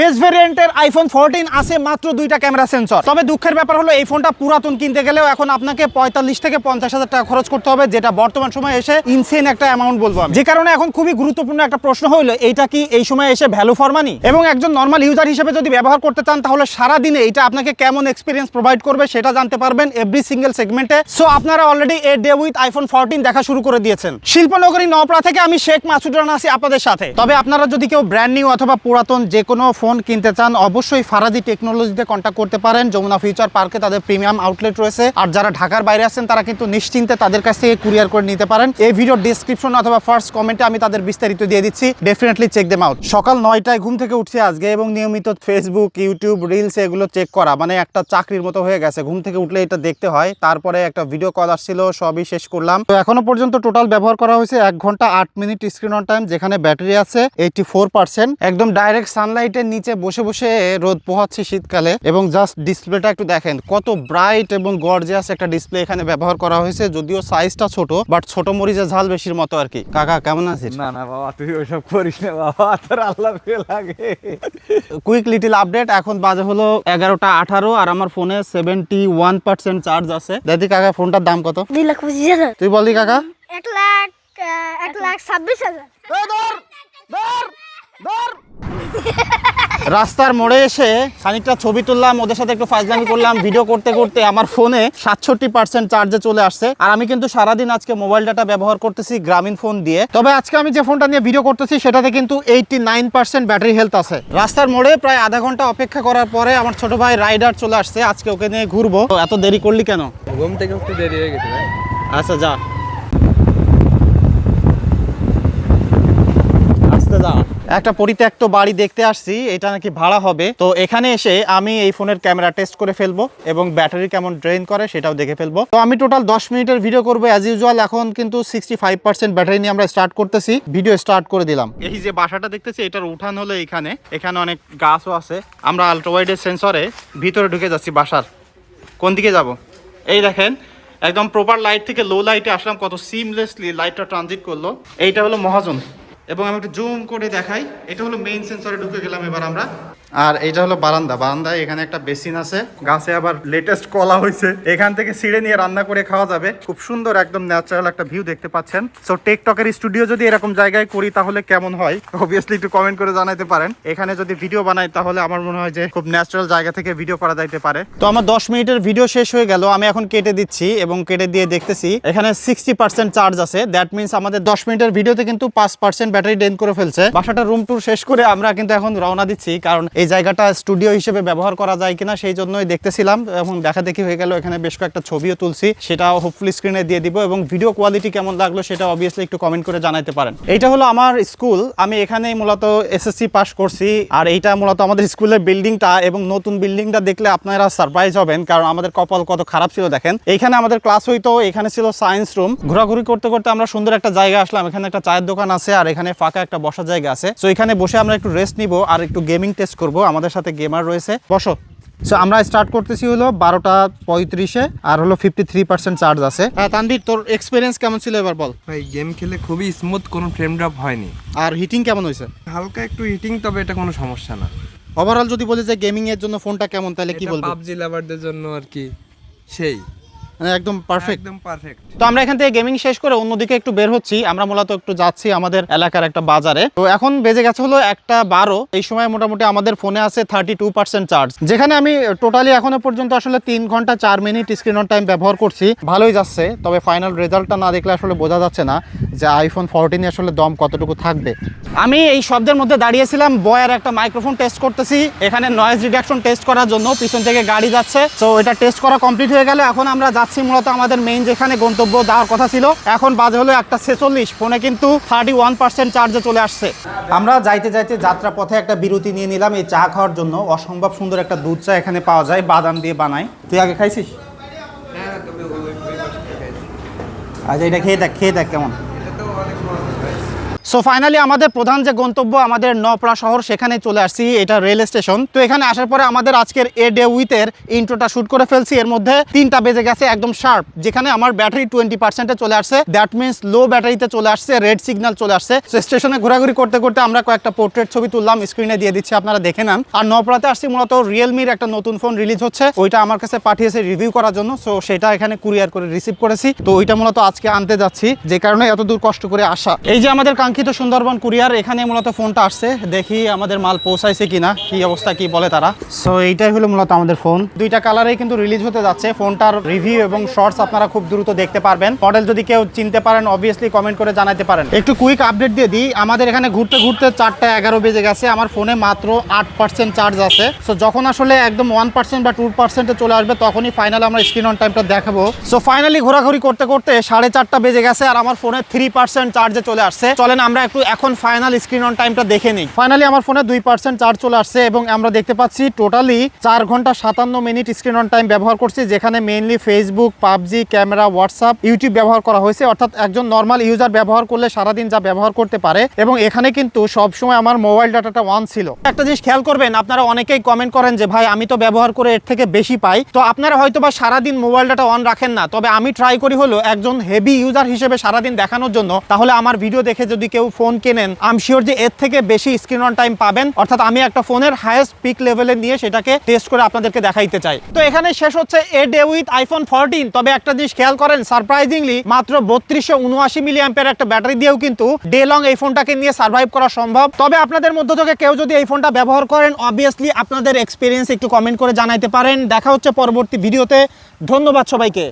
Base ভেরিয়েন্টের iPhone fourteen আছে মাত্র দুইটা ক্যামেরা সেন্সর তবে দুঃখের ব্যাপার হলো, এই ফোনটা পুরাতন কিনতে গেলেও এখন আপনাকে পঁয়তাল্লিশ থেকে পঞ্চাশ হাজার টাকা খরচ করতে হবে, যেটা বর্তমান সময়ে এসে ইনসেন একটা অ্যামাউন্ট বলব। যে কারণে এখন খুবই গুরুত্বপূর্ণ একটা প্রশ্ন হইল, এইটা কি এই সময় এসে ভ্যালু ফর মানি এবং একজন নর্মাল ইউজার হিসেবে যদি ব্যবহার করতে চান, তাহলে সারা দিনে এটা আপনাকে কেমন এক্সপিরিয়েন্স প্রোভাইড করবে সেটা জানতে পারবেন এভরি সিঙ্গেল সেগমেন্টে সো আপনারা already a day with iPhone fourteen দেখা শুরু করে দিয়েছেন। শিল্পনগরী নওপড়া থেকে আমি শেখ মাসুদ আছি আপনাদের সাথে। তবে আপনারা যদি কেউ ব্র্যান্ড নিউ অথবা পুরাতন যে কোনো ফোন কিনতে চান, অবশ্যই ফারাদি টেকনোলজিতে কন্ট্যাক্ট করতে পারেন। যমুনা ফিউচার পার্কে তাদের প্রিমিয়াম আউটলেট রয়েছে। আর যারা ঢাকার বাইরে আছেন, তারা কিন্তু নিশ্চিন্তে তাদের কাছ থেকে কুরিয়ার করে নিতে পারেন। এই ভিডিওর ডিসক্রিপশন অথবা ফার্স্ট কমেন্টে আমি তাদের বিস্তারিত দিয়ে দিচ্ছি। ডেফিনেটলি চেক দেম আউট সকাল নয়টায় ঘুম থেকে উঠছি আজকে এবং নিয়মিত ফেসবুক ইউটিউব রিলস এগুলো চেক করা। মানে একটা চাকরির মতো হয়ে গেছে। ঘুম থেকে উঠলে এটা দেখতে হয়। তারপরে একটা ভিডিও কল আসছিল, সবই শেষ করলাম। তো এখনও পর্যন্ত টোটাল ব্যবহার করা হয়েছে এক ঘণ্টা আট মিনিট স্ক্রিন অন টাইম যেখানে ব্যাটারি আছে এইটি ফোর একদম ডাইরেক্ট সানলাইটের নিচে বসে বসে রোদ পোহাচ্ছে শীতকালে এবং জাস্ট ডিসপ্লেটা একটু দেখেন কত ব্রাইট এবং গর্জিয়াস একটা ডিসপ্লে এখানে ব্যবহার করা হয়েছে যদিও সাইজটা ছোট বাট ছোট মরিচের ঝাল বেশির মতো আর কি। কাকা কেমন আছিস? না না বাবা তুই ওইসব করিস না বাবা তোর আল্লাহ লাগে। কুইক লিটিল আপডেট এখন বাজে হলো এগারোটা আঠারো আর আমার ফোনে সেভেন্টি ওয়ান পার্সেন্ট চার্জ আছে। দাদি কাকা ফোনটার দাম কত? দুই লাখ পঁচিশ হাজার। তুই বললি কাকা? এক লাখ এক লাখ ছাব্বিশ হাজার। রাস্তার মোড়ে এসে খানিকটা ছবি তুললাম ওদের সাথে একটু ফাজলামি করলাম ভিডিও করতে করতে আমার ফোনে সাতষট্টি পার্সেন্ট চার্জে চলে আসছে। আর আমি কিন্তু সারাদিন আজকে মোবাইল ডাটা ব্যবহার করতেছি গ্রামীণ ফোন দিয়ে। তবে আজকে আমি যে ফোনটা নিয়ে ভিডিও করতেছি সেটাতে কিন্তু eighty nine percent battery health আছে। রাস্তার মোড়ে প্রায় আধা ঘণ্টা অপেক্ষা করার পরে আমার ছোট ভাই রাইডার চলে আসছে। আজকে ওকে নিয়ে ঘুরবো। এত দেরি করলি কেন? ঘুম থেকে একটু দেরি হয়ে গেছে আচ্ছা যা আসতে যা একটা পরিত্যক্ত বাড়ি দেখতে আসছি, এটা নাকি ভাড়া হবে। তো এখানে এসে আমি এই ফোনের ক্যামেরা টেস্ট করে ফেলব এবং ব্যাটারি কেমন ড্রেন করে সেটাও দেখে ফেলব। তো আমি টোটাল দশ মিনিটের ভিডিও করব। অ্যাজ ইউজুয়াল এখন কিন্তু সিক্সটি ফাইভ পার্সেন্ট ব্যাটারি নিয়ে আমরা স্টার্ট করতেছি। ভিডিও স্টার্ট করে দিলাম। এই যে বাসাটা দেখতেছি, এটার উঠান হলো এখানে। এখানে অনেক গাছও আছে। আমরা আলট্রাওয়াইডের সেন্সরে ভিতরে ঢুকে যাচ্ছি বাসার। কোন দিকে যাব? এই দেখেন, একদম প্রপার লাইট থেকে লো লাইটে আসলাম। কত সিমলেসলি লাইটটা ট্রানজিট করল। এইটা হলো মহাজন। এবং আমি একটু জুম করে দেখাই। এটা হলো মেইন সেন্সরে ঢুকে গেলাম এবার আমরা। আর এইটা হলো বারান্দা। বারান্দায় এখানে একটা বেসিন আছে। গাছে আবার লেটেস্ট কলা হয়েছে এখান থেকে ছিঁড়ে নিয়ে রান্না করে খাওয়া যাবে। খুব সুন্দর একদম ন্যাচারাল একটা ভিউ দেখতে পাচ্ছেন। সো টেকটকের স্টুডিও যদি এরকম জায়গায় করি, তাহলে কেমন হয়? অবভিয়াসলি একটু কমেন্ট করে জানাইতে পারেন। এখানে যদি ভিডিও বানাই, তাহলে আমার মনে হয় যে খুব ন্যাচারাল জায়গা থেকে ভিডিও করা যাইতে পারে। তো আমার দশ মিনিটের ভিডিও শেষ হয়ে গেল। আমি এখন কেটে দিচ্ছি এবং কেটে দিয়ে দেখতেছি। এখানে সিক্সটি পার্সেন্ট চার্জ আছে। দ্যাট মিনস আমাদের দশ মিনিটের ভিডিওতে কিন্তু পাঁচ পার্সেন্ট ব্যাটারি ড্রেন করে ফেলছে। বাসাটা রুম টুর শেষ করে আমরা কিন্তু এখন রওনা দিচ্ছি। কারণ এই জায়গাটা স্টুডিও হিসেবে ব্যবহার করা যায় কিনা সেই জন্যই দেখতেছিলাম এবং দেখা দেখি হয়ে গেল, এখানে বেশ কয়েকটা ছবিও তুলছি। সেটা হোপফুলি স্ক্রিনে দিয়ে দিব এবং ভিডিও কোয়ালিটি কেমন লাগল সেটা অবভিয়াসলি একটু কমেন্ট করে জানাতে পারেন। এইটা হলো আমার স্কুল আমি এখানেই মূলত এসএসসি পাস করছি আর এইটা মূলত আমাদের স্কুলের বিল্ডিংটা এবং নতুন বিল্ডিংটা দেখলে আপনারা সারপ্রাইজ হবেন কারণ আমাদের কপাল কত খারাপ ছিল দেখেন। এইখানে আমাদের ক্লাস হইতো, এখানে ছিল সায়েন্স রুম ঘোরাঘুরি করতে করতে আমরা সুন্দর একটা জায়গা আসলাম। এখানে একটা চায়ের দোকান আছে আর এখানে ফাঁকা একটা বসার জায়গা আছে। তো এখানে বসে আমরা একটু রেস্ট নিব আর একটু গেমিং টেস্ট আমাদের সাথে গেমার রয়েছে। বসো। সো আমরা স্টার্ট করতেছি হলো বারোটা পঁয়ত্রিশে আর হলো ফিফটি থ্রি পার্সেন্ট চার্জ আছে। হ্যাঁ তানভীর তোর এক্সপিরিয়েন্স কেমন ছিল এবার বল? ভাই গেম খেলে খুবই স্মুথ কোনো ফ্রেম ড্রপ হয়নি। আর হিটিং কেমন হয়েছে? হালকা একটু হিটিং তবে এটা কোনো সমস্যা না। ওভারঅল যদি বলি যে গেমিং এর জন্য ফোনটা কেমন তাহলে কি বলব? পাবজি লাভারদের জন্য আর কি সেই। মানে একদম পারফেক্ট একদম পারফেক্ট তো আমরা এখান থেকে গেমিং শেষ করে অন্যদিকে একটু বের হচ্ছি। আমরা মূলত একটু যাচ্ছি আমাদের এলাকার একটা বাজারে। তো এখন বেজে গেছে হলো একটা বারো। এই সময় মোটামুটি আমাদের ফোনে আছে থার্টি টু পার্সেন্ট চার্জ যেখানে আমি টোটালি এখনও পর্যন্ত আসলে তিন ঘণ্টা চার মিনিট স্ক্রিন অন টাইম ব্যবহার করছি। ভালোই যাচ্ছে তবে ফাইনাল রেজাল্টটা না দেখলে আসলে বোঝা যাচ্ছে না যে আইফোন ফোরটিনে আসলে দম কতটুকু থাকবে। আমি এই শব্দের মধ্যে দাঁড়িয়েছিলাম বয়ের একটা মাইক্রোফোন টেস্ট করতেছি। এখানে নয়েজ রিডাকশন টেস্ট করার জন্য পিছন থেকে গাড়ি যাচ্ছে। তো এটা টেস্ট করা কমপ্লিট হয়ে গেল। এখন আমরা যাচ্ছি মূলত আমাদের মেইন যেখানে গন্তব্য দেওয়ার কথা ছিল এখন বাজে হলো একটা ছেচল্লিশ ফোনে কিন্তু থার্টি ওয়ান পার্সেন্ট চার্জে চলে আসছে আমরা যাইতে যাইতে যাত্রা পথে একটা বিরতি নিয়ে নিলাম এই চা খাওয়ার জন্য অসম্ভব সুন্দর একটা দুধ চা এখানে পাওয়া যায় বাদাম দিয়ে বানাই তুই আগে খাইছিস আচ্ছা এটা খেয়ে দেখ খেয়ে দেখ কেমন সো ফাইনালি আমাদের প্রধান যে গন্তব্য আমাদের নপড়া শহর, সেখানে চলে আসছি, এটা রেল স্টেশন তো এখানে আসার পরে আমাদের আজকের এ ডে উইথের ইন্ট্রোটা শুট করে ফেলছি। এর মধ্যে তিনটা বেজে গেছে, একদম শার্প যেখানে আমার ব্যাটারি টোয়েন্টি পার্সেন্টে চলে আসছে। দ্যাট মিনস লো ব্যাটারিতে চলে আসছে রেড সিগন্যাল চলে আসছে। তো স্টেশনে ঘোরাঘুরি করতে করতে আমরা কয়েকটা পোর্ট্রেট ছবি তুললাম স্ক্রিনে দিয়ে দিচ্ছি, আপনারা দেখে নেন। আর নপড়াতে আসছি মূলত রিয়েলমির একটা নতুন ফোন রিলিজ হচ্ছে, ওইটা আমার কাছে পাঠিয়েছে রিভিউ করার জন্য। সো সেটা এখানে কুরিয়ার করে রিসিভ করেছি। তো ওইটা মূলত আজকে আনতে যাচ্ছি, যে কারণে এত দূর কষ্ট করে আসা। এই যে আমাদের কাঙ্ক্ষিত সুন্দরবন কুরিয়ার এখানে মূলত ফোনটা আসছে। দেখি আমাদের মাল পৌঁছাইছে কিনা, কি অবস্থা, কি বলে তারা। সো এইটাই হলো মূলত আমাদের ফোন। দুইটা কালারেই কিন্তু রিলিজ হতে যাচ্ছে। ফোনটার রিভিউ এবং শর্টস আপনারা খুব দ্রুত দেখতে পারবেন। মডেল যদি কেউ চিনতে পারেন অবভিয়াসলি কমেন্ট করে জানাতে পারেন। একটু কুইক আপডেট দিয়ে দিই। আমাদের এখানে ঘুরতে ঘুরতে চারটা এগারো বেজে গেছে। আমার ফোনে মাত্র আট পার্সেন্ট চার্জ আছে। সো যখন আসলে একদম ওয়ান পার্সেন্ট বা টু পার্সেন্টে চলে আসবে, তখনই ফাইনাল আমরা স্ক্রিন অন টাইমটা দেখাবো। সো ফাইনালি ঘোরাঘুরি করতে করতে সাড়ে চারটা বেজে গেছে আর আমার ফোনে থ্রি পার্সেন্ট চার্জে চলে আসছে। চলেন আমরা একটু এখন ফাইনাল স্ক্রিন অন টাইমটা দেখে নিই। ফাইনালি আমার ফোনে দুই পার্সেন্ট চার্জ চলে আসছে এবং আমরা দেখতে পাচ্ছি টোটালি চার ঘণ্টা সাতান্ন মিনিট স্ক্রিন অন টাইম ব্যবহার করছি, যেখানে mainly Facebook PUBG camera WhatsApp YouTube ব্যবহার করা হয়েছে। অর্থাৎ একজন নর্মাল ইউজার ব্যবহার করলে সারাদিন যা ব্যবহার করতে পারে এবং এখানে কিন্তু সবসময় আমার মোবাইল ডাটাটা ওয়ান ছিল। একটা জিনিস খেয়াল করবেন, আপনারা অনেকেই কমেন্ট করেন যে, ভাই, আমি তো ব্যবহার করে এর থেকে বেশি পাই। তো আপনারা হয়তো বা সারাদিন মোবাইল ডাটা অন রাখেন না, তবে আমি ট্রাই করি হলো একজন হেভি ইউজার হিসেবে সারাদিন দেখানোর জন্য। তাহলে আমার ভিডিও দেখে যদি কেউ ফোন কেনেন আম শিওর যে এর থেকে বেশি স্ক্রিন অন টাইম পাবেন। অর্থাৎ আমি একটা ফোনের হাইয়েস্ট পিক লেভেলে নিয়ে সেটাকে টেস্ট করে আপনাদেরকে দেখাইতে চাই। তো এখানে শেষ হচ্ছে a day with iPhone fourteen তবে একটা জিনিস খেয়াল করেন সারপ্রাইজিংলি মাত্র বত্রিশশো উনআশি মিলি অ্যাম্পের একটা ব্যাটারি দিয়েও কিন্তু ডে লং এই ফোনটাকে নিয়ে সার্ভাইভ করা সম্ভব। তবে আপনাদের মধ্য থেকে কেউ যদি এই ফোনটা ব্যবহার করেন অবভিয়াসলি আপনাদের এক্সপিরিয়েন্স একটু কমেন্ট করে জানাইতে পারেন। দেখা হচ্ছে পরবর্তী ভিডিওতে ধন্যবাদ সবাইকে।